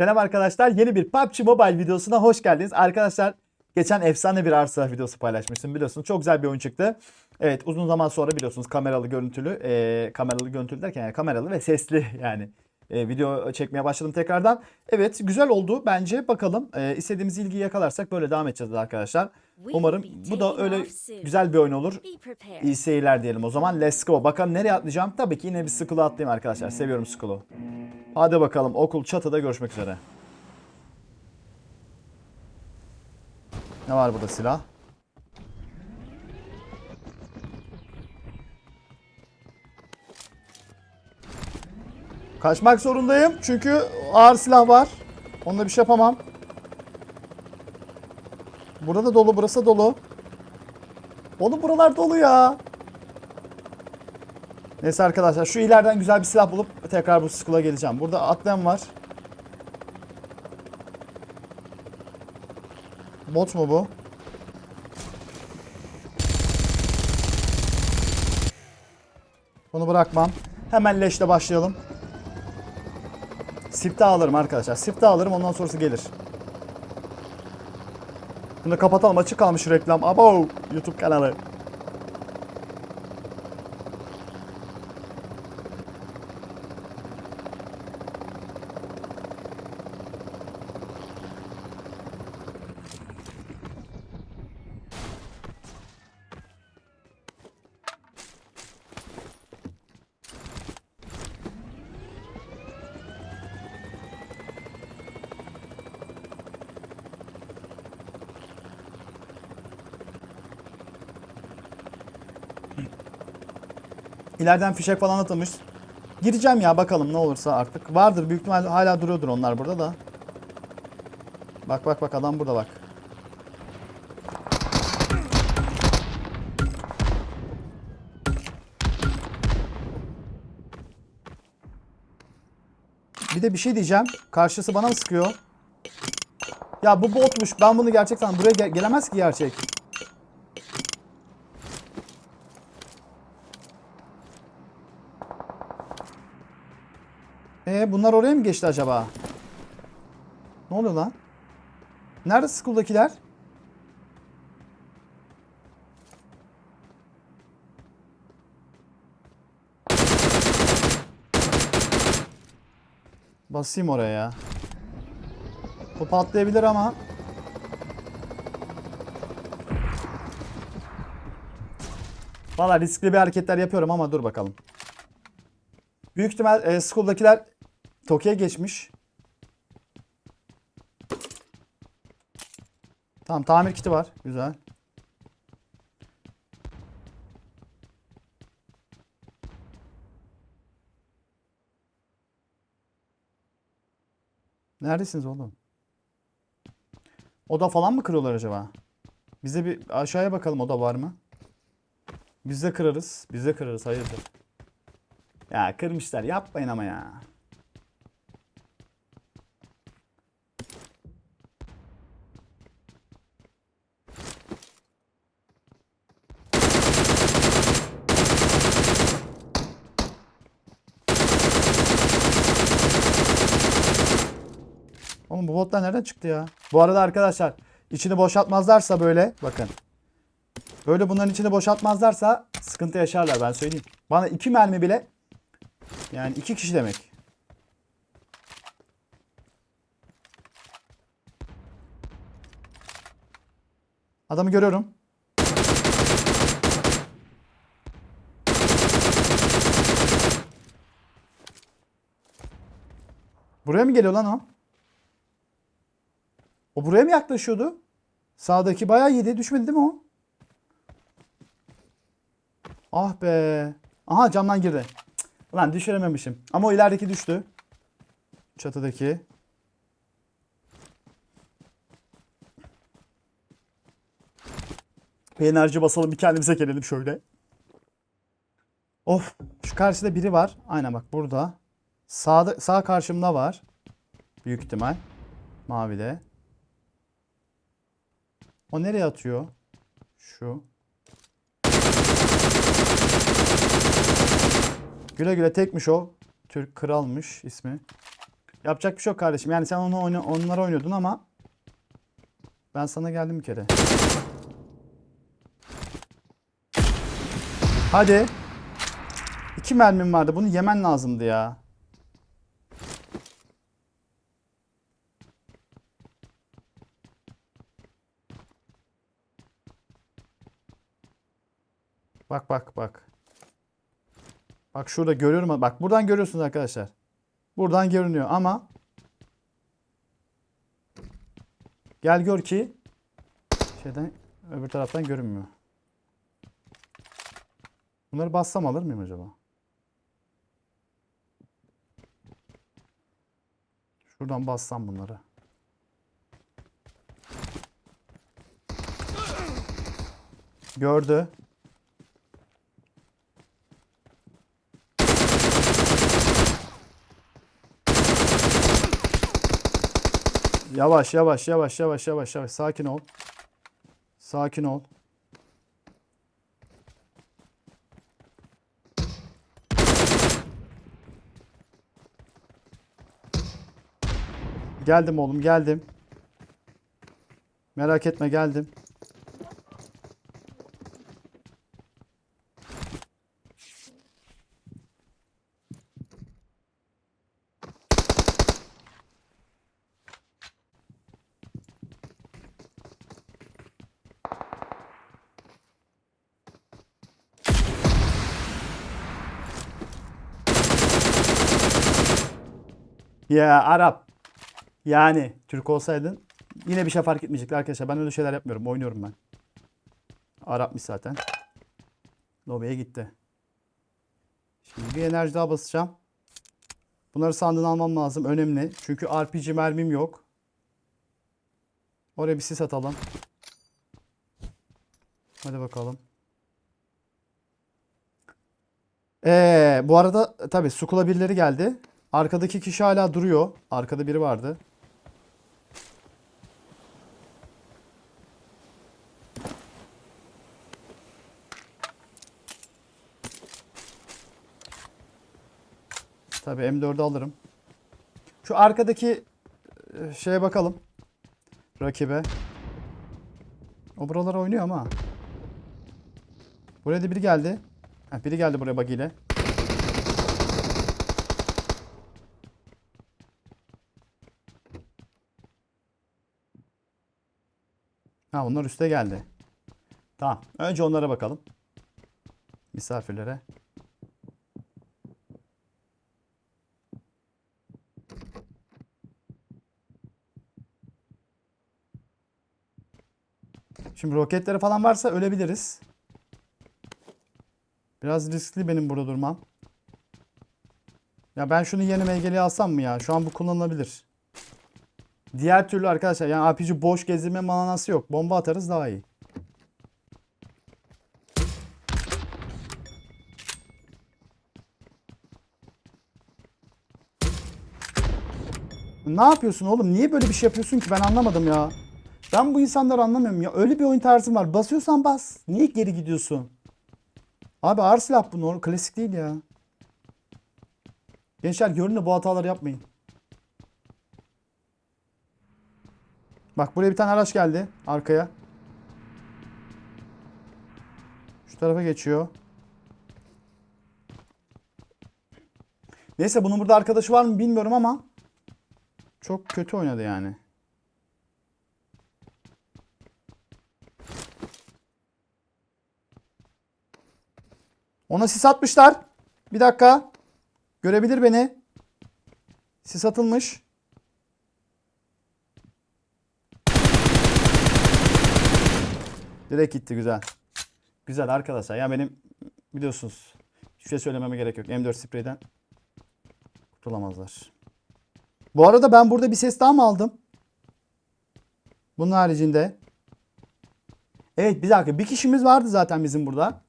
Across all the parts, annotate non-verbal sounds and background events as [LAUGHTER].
Selam arkadaşlar. Yeni bir PUBG Mobile videosuna hoş geldiniz. Arkadaşlar geçen efsane bir arsa videosu paylaşmıştım biliyorsunuz. Çok güzel bir oyun çıktı. Evet uzun zaman sonra biliyorsunuz kameralı görüntülü, e, kameralı görüntülü derken yani kameralı ve sesli yani e, video çekmeye başladım tekrardan. Evet güzel oldu bence. Bakalım e, istediğimiz ilgiyi yakalarsak böyle devam edeceğiz arkadaşlar. Umarım bu da öyle güzel bir oyun olur. İyi seyirler diyelim o zaman. Let's go. Bakalım nereye atlayacağım? Tabii ki yine bir Skull'u atlayayım arkadaşlar. Seviyorum Skull'u. Hadi bakalım okul çatıda görüşmek üzere. Ne var burada silah? Kaçmak zorundayım çünkü ağır silah var. Onunla bir şey yapamam. Burada dolu, burası da dolu. Oğlum buralar dolu ya. Neyse arkadaşlar şu ileriden güzel bir silah bulup tekrar bu skula geleceğim. Burada atlayan var. Bot mu bu? Bunu bırakmam. Hemen leşle başlayalım. Sipte alırım arkadaşlar. Sipte alırım ondan sonrası gelir. Bunu kapatalım. Açık kalmış reklam. Abo YouTube kanalı. İleriden fişek falan atılmış. Gireceğim ya bakalım ne olursa artık. Vardır büyük ihtimal hala duruyordur onlar burada da. Bak bak bak adam burada bak. Bir de bir şey diyeceğim. Karşısı bana mı sıkıyor? Ya bu botmuş. Ben bunu gerçekten buraya ge- gelemez ki gerçek. Bunlar oraya mı geçti acaba? Ne oluyor lan? Nerede school'dakiler? Basayım oraya ya. Bu patlayabilir ama. Valla riskli bir hareketler yapıyorum ama dur bakalım. Büyük ihtimal e, school'dakiler Tokyo'ya geçmiş. Tamam tamir kiti var. Güzel. Neredesiniz oğlum? Oda falan mı kırıyorlar acaba? Bize bir aşağıya bakalım oda var mı? Biz de kırarız. Biz de kırarız. Hayırdır? Ya kırmışlar. Yapmayın ama ya. Oğlum bu botlar nereden çıktı ya? Bu arada arkadaşlar içini boşaltmazlarsa böyle bakın. Böyle bunların içini boşaltmazlarsa sıkıntı yaşarlar ben söyleyeyim. Bana iki mermi bile yani iki kişi demek. Adamı görüyorum. Buraya mı geliyor lan o? O buraya mı yaklaşıyordu? Sağdaki bayağı yedi. Düşmedi değil mi o? Ah be. Aha camdan girdi. Cık, Ulan düşürememişim. Ama o ilerideki düştü. Çatıdaki. Bir enerji basalım bir kendimize gelelim şöyle. Of. Şu karşıda biri var. Aynen bak burada. Sağda, sağ karşımda var. Büyük ihtimal. Mavide. O nereye atıyor? Şu. Güle güle tekmiş o. Türk kralmış ismi. Yapacak bir şey yok kardeşim. Yani sen onu oyna, onlara oynuyordun ama ben sana geldim bir kere. Hadi. İki mermim vardı. Bunu yemen lazımdı ya. Bak bak bak. Bak şurada görüyorum. Bak buradan görüyorsunuz arkadaşlar. Buradan görünüyor ama gel gör ki şeyden öbür taraftan görünmüyor. Bunları bassam alır mıyım acaba? Şuradan bassam bunları. Gördü. Yavaş yavaş yavaş yavaş yavaş yavaş sakin ol. Sakin ol. Geldim oğlum geldim. Merak etme geldim. Ya Arap. Yani Türk olsaydın yine bir şey fark etmeyecekti arkadaşlar. Ben öyle şeyler yapmıyorum. Oynuyorum ben. Arapmış zaten. Lobiye gitti. Şimdi bir enerji daha basacağım. Bunları sandığını almam lazım. Önemli. Çünkü RPG mermim yok. Oraya bir sis atalım. Hadi bakalım. Ee, bu arada tabii Sukula birileri geldi. Arkadaki kişi hala duruyor. Arkada biri vardı. Tabii M4'ü alırım. Şu arkadaki e, şeye bakalım. Rakibe. O buralara oynuyor ama. Buraya da biri geldi. Heh, biri geldi buraya buggy ile. Ha onlar üste geldi. Tamam. Önce onlara bakalım. Misafirlere. Şimdi roketleri falan varsa ölebiliriz. Biraz riskli benim burada durmam. Ya ben şunu yeni MG'liye alsam mı ya? Şu an bu kullanılabilir. Diğer türlü arkadaşlar yani RPG boş gezdirme manası yok. Bomba atarız daha iyi. Ne yapıyorsun oğlum? Niye böyle bir şey yapıyorsun ki? Ben anlamadım ya. Ben bu insanları anlamıyorum ya. Öyle bir oyun tarzım var. Basıyorsan bas. Niye geri gidiyorsun? Abi ağır silah bu. Klasik değil ya. Gençler görün de bu hataları yapmayın. Bak buraya bir tane araç geldi. Arkaya. Şu tarafa geçiyor. Neyse bunun burada arkadaşı var mı bilmiyorum ama çok kötü oynadı yani. Ona sis atmışlar. Bir dakika. Görebilir beni. Sis atılmış. Direkt gitti güzel. Güzel arkadaşlar. Ya benim biliyorsunuz hiçbir şey söylememe gerek yok. M4 spreyden kurtulamazlar. Bu arada ben burada bir ses daha mı aldım? Bunun haricinde. Evet bir dakika. Bir kişimiz vardı zaten bizim burada.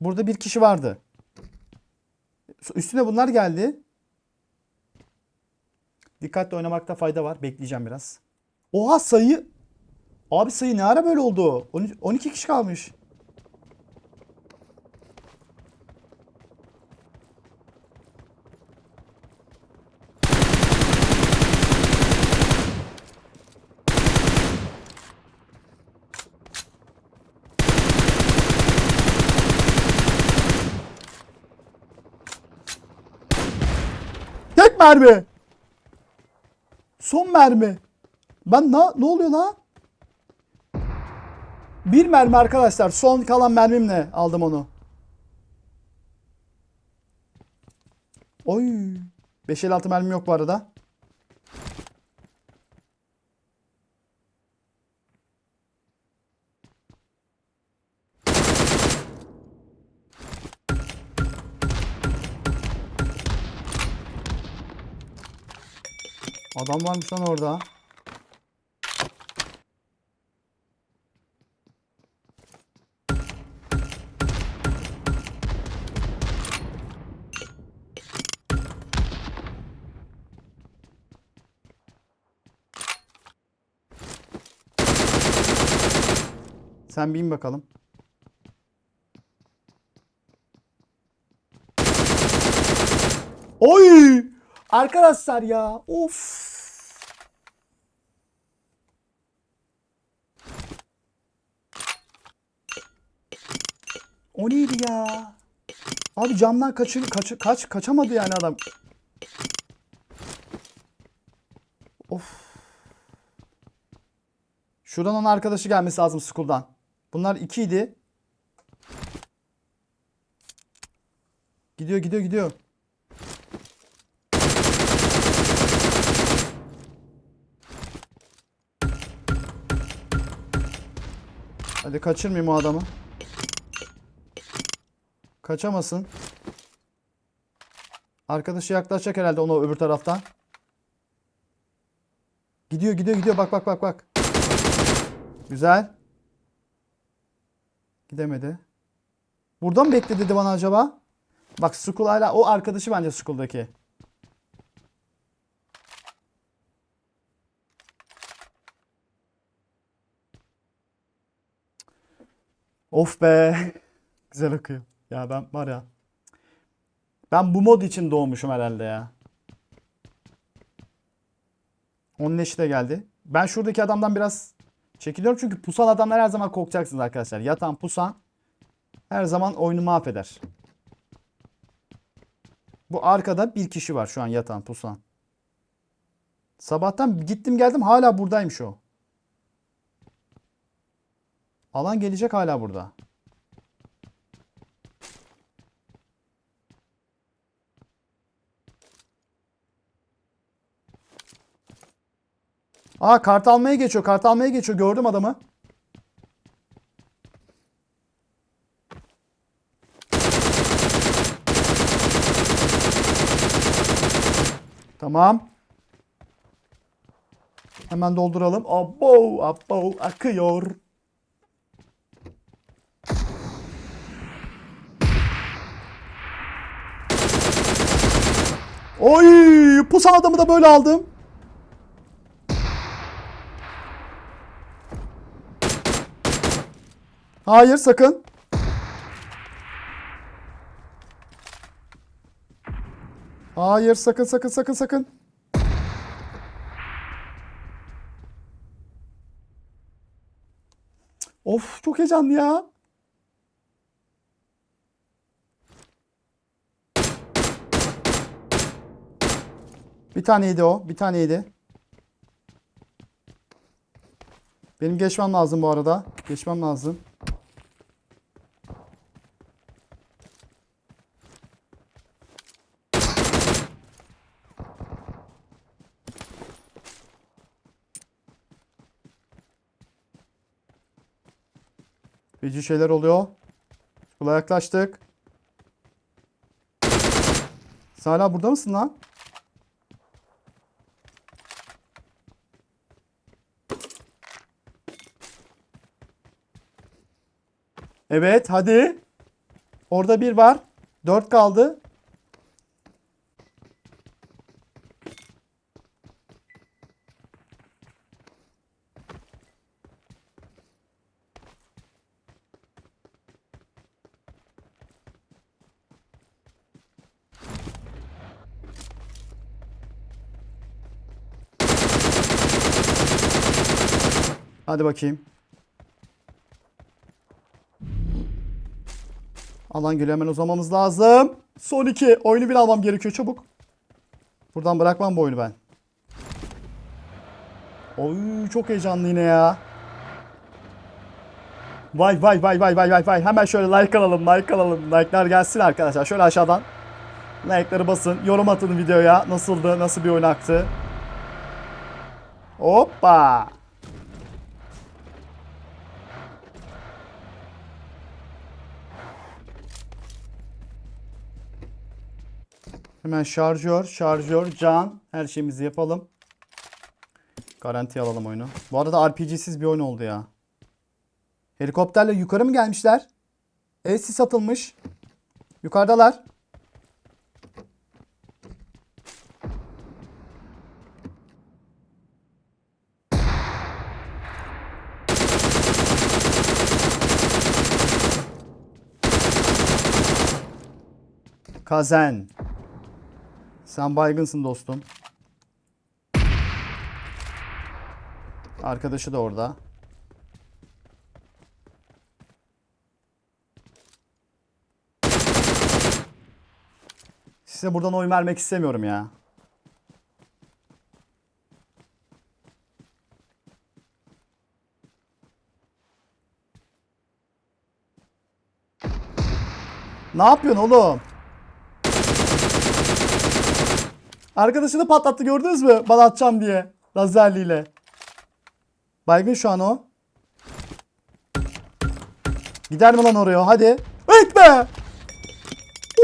Burada bir kişi vardı. Üstüne bunlar geldi. Dikkatli oynamakta fayda var. Bekleyeceğim biraz. Oha sayı. Abi sayı ne ara böyle oldu? 12 kişi kalmış. Tek mermi. Son mermi. Ben ne, ne oluyor lan? Bir mermi arkadaşlar. Son kalan mermimle aldım onu. Oy. 556 mermim yok bu arada. Adam varmış lan orada. Sen bin bakalım. Oy! Arkadaşlar ya. Of. O neydi ya? Abi camdan kaçır, kaç, kaç, kaçamadı yani adam. Of. Şuradan onun arkadaşı gelmesi lazım school'dan. Bunlar ikiydi. Gidiyor gidiyor gidiyor. Hadi kaçırmayayım o adamı. Kaçamasın. Arkadaşı yaklaşacak herhalde ona öbür taraftan. Gidiyor gidiyor gidiyor bak bak bak bak. Güzel. Gidemedi. Burada mı bekle dedi bana acaba? Bak Skull hala o arkadaşı bence Skull'daki. Of be. [LAUGHS] Güzel akıyor. Ya ben var ya. Ben bu mod için doğmuşum herhalde ya. Onun eşi de geldi. Ben şuradaki adamdan biraz çekiliyorum çünkü pusan adamlar her zaman korkacaksınız arkadaşlar. Yatan pusan her zaman oyunu mahveder. Bu arkada bir kişi var şu an yatan pusan. Sabahtan gittim geldim hala buradaymış o. Alan gelecek hala burada. Aa kart almaya geçiyor. Kart almaya geçiyor. Gördüm adamı. Tamam. Hemen dolduralım. Abo, abo akıyor. Oy! Pusan adamı da böyle aldım. Hayır sakın. Hayır sakın sakın sakın sakın. Of çok heyecanlı ya. Bir taneydi o. Bir taneydi. Benim geçmem lazım bu arada. Geçmem lazım. Feci şeyler oluyor. Kula yaklaştık. Sen hala burada mısın lan? Evet hadi. Orada bir var. Dört kaldı. Hadi bakayım. Alan geliyor hemen uzamamız lazım. Son iki. Oyunu bir almam gerekiyor çabuk. Buradan bırakmam bu oyunu ben. Oy çok heyecanlı yine ya. Vay vay vay vay vay vay vay. Hemen şöyle like alalım, like alalım. Like'lar gelsin arkadaşlar. Şöyle aşağıdan like'ları basın. Yorum atın videoya. Nasıldı? Nasıl bir oyun aktı? Hoppa. Hemen şarjör, şarjör, can. Her şeyimizi yapalım. Garanti alalım oyunu. Bu arada RPG'siz bir oyun oldu ya. Helikopterle yukarı mı gelmişler? E sis atılmış. Yukarıdalar. Kazen. Sen baygınsın dostum. Arkadaşı da orada. Size buradan oy vermek istemiyorum ya. Ne yapıyorsun oğlum? Arkadaşını patlattı gördünüz mü? Bana atacağım diye. Lazerliyle. Baygın şu an o. Gider mi lan oraya? Hadi. Etme.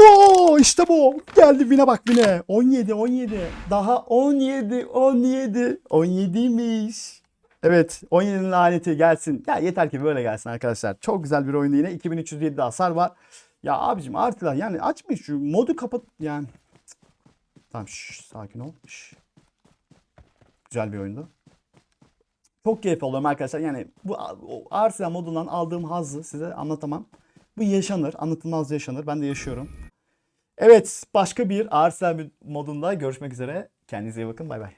Oo işte bu. Geldi Vine bak Vine. 17 17. Daha 17 17. 17'ymiş. Evet 17'nin laneti gelsin. Ya yeter ki böyle gelsin arkadaşlar. Çok güzel bir oyun yine. 2307 hasar var. Ya abicim artılar yani açmayın şu modu kapat yani. Tamam şş, sakin ol. Şş. Güzel bir oyundu. Çok keyif alıyorum arkadaşlar. Yani bu o Arsenal modundan aldığım hazzı size anlatamam. Bu yaşanır. Anlatılmaz yaşanır. Ben de yaşıyorum. Evet başka bir Arsenal modunda görüşmek üzere. Kendinize iyi bakın. Bay bay.